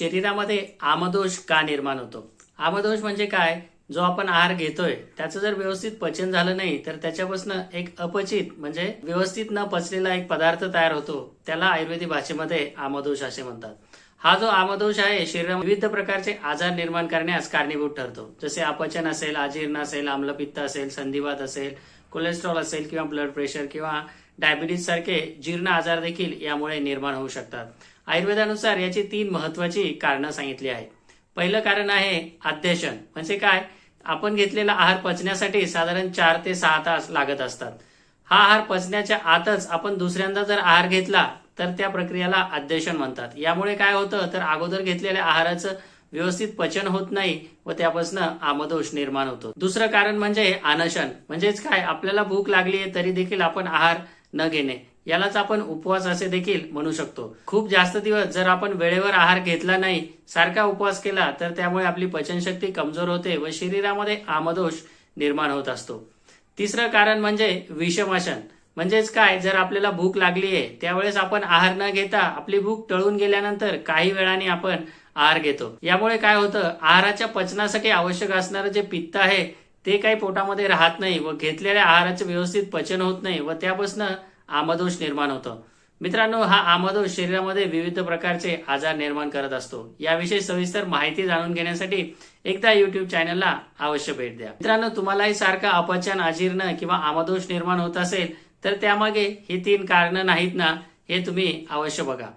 शरीरामध्ये आमदोष का निर्माण होतो? आमदोष म्हणजे काय? जो आपण आहार घेतोय त्याचं जर व्यवस्थित पचन झालं नाही तर त्याच्यापासून एक अपचित म्हणजे व्यवस्थित न पचलेला एक पदार्थ तयार होतो. त्याला आयुर्वेदिक भाषेमध्ये आमदोष असे म्हणतात. हा जो आमदोष आहे शरीरात विविध प्रकारचे आजार निर्माण करण्यास कारणीभूत ठरतो. जसे अपचन असेल अजीर्ण असेल आम्लपित्त असेल संधिवात असेल कोलेस्ट्रॉल असेल किंवा ब्लड प्रेशर किंवा डायबिटीज सारखे जीर्ण आजार देखील यामुळे निर्माण होऊ शकतात. आयुर्वेदानुसार याची तीन महत्वाची कारणं सांगितली आहेत. पहिलं कारण आहे अध्यशन म्हणजे काय? आपण घेतलेला आहार पचण्यासाठी साधारण चार ते सहा तास लागत असतात. हा आहार पचण्याच्या आतच आपण दुसऱ्यांदा जर आहार घेतला तर त्या प्रक्रियेला अध्यशन म्हणतात. यामुळे काय होतं? तर अगोदर घेतलेल्या आहाराचं व्यवस्थित पचन होत नाही व त्यापासून आमदोष निर्माण होतो. दुसरं कारण म्हणजे अनशन म्हणजेच काय? आपल्याला भूक लागली आहे तरी देखील आपण आहार न घेणे. यालाच आपण उपवास असे देखील म्हणू शकतो. खूप जास्त दिवस जर आपण वेळेवर आहार घेतला नाही सारखा उपवास केला तर त्यामुळे आपली पचनशक्ती कमजोर होते व शरीरामध्ये आमदोष निर्माण होत असतो. तिसरं कारण म्हणजे विषमाशन. म्हणजेच काय? जर आपल्याला भूक लागली आहे त्यावेळेस आपण आहार न घेता आपली भूक टळून गेल्यानंतर काही वेळाने आपण आहार घेतो. यामुळे काय होतं? आहाराच्या पचनासाठी आवश्यक असणारं जे पित्त आहे ते काही पोटामध्ये राहत नाही व घेतलेल्या आहाराचे व्यवस्थित पचन होत नाही व त्यापासून आमदोष निर्माण होतो. मित्रांनो हा आमदोष शरीरामध्ये विविध प्रकारचे आजार निर्माण करत असतो. याविषयी सविस्तर माहिती जाणून घेण्यासाठी एकदा युट्यूब चॅनलला अवश्य भेट द्या. मित्रांनो तुम्हालाही सारखा अपचन अजीर्ण किंवा आमदोष निर्माण होत असेल तर त्यामागे ही तीन कारणं नाहीत ना हे तुम्ही अवश्य बघा.